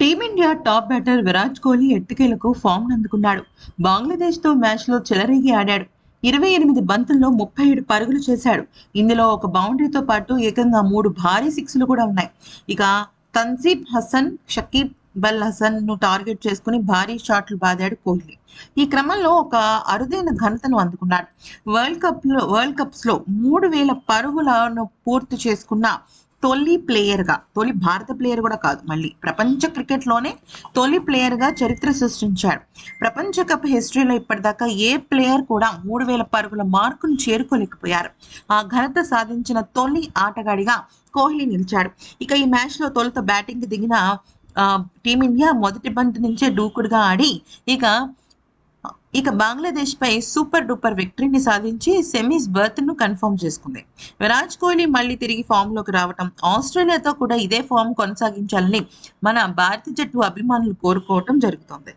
Team India top batter Virat Kohli ఎట్టుకేలకు form అందుకున్నాడు బంగ్లాదేశ్తో మ్యాచ్లో చెలరేగి ఆడాడు. ఇరవై ఎనిమిది బంతుల్లో ముప్పై ఏడు పరుగులు చేశాడు. ఇందులో ఒక బౌండరీతో పాటు ఏకంగా మూడు భారీ సిక్స్లు కూడా ఉన్నాయి. ఇక తన్సీబ్ హసన్ షకీబ్ బల్ హసన్ను టార్గెట్ చేసుకుని భారీ షాట్లు బాదాడు కోహ్లీ. ఈ క్రమంలో ఒక అరుదైన ఘనతను అందుకున్నాడు. వరల్డ్ కప్లో వరల్డ్ కప్స్లో మూడు వేల పరుగులను పూర్తి చేసుకున్న తొలి ప్లేయర్గా తొలి భారత ప్లేయర్ కూడా కాదు మళ్ళీ ప్రపంచ క్రికెట్లోనే తొలి ప్లేయర్గా చరిత్ర సృష్టించాడు ప్రపంచ కప్ హిస్టరీలో ఇప్పటిదాకా ఏ ప్లేయర్ కూడా మూడు వేల పరుగుల మార్కును చేరుకోలేకపోయారు. ఆ ఘనత సాధించిన తొలి ఆటగాడిగా కోహ్లీ నిలిచాడు. ఇక ఈ మ్యాచ్లో తొలుత బ్యాటింగ్కి దిగిన టీమిండియా మొదటి బంతి నుంచే దూకుడుగా ఆడి ఇక ఇక బంగ్లాదేశ్ పై సూపర్ డూపర్ విక్టరీని సాధించి సెమీస్ బర్త్ను కన్ఫర్మ్ చేసుకుంది. విరాట్ కోహ్లీ మళ్ళీ తిరిగి ఫామ్లోకి రావటం ఆస్ట్రేలియాతో కూడా ఇదే ఫామ్ కొనసాగించాలని మన భారత జట్టు అభిమానులు కోరుకోవటం జరుగుతోంది.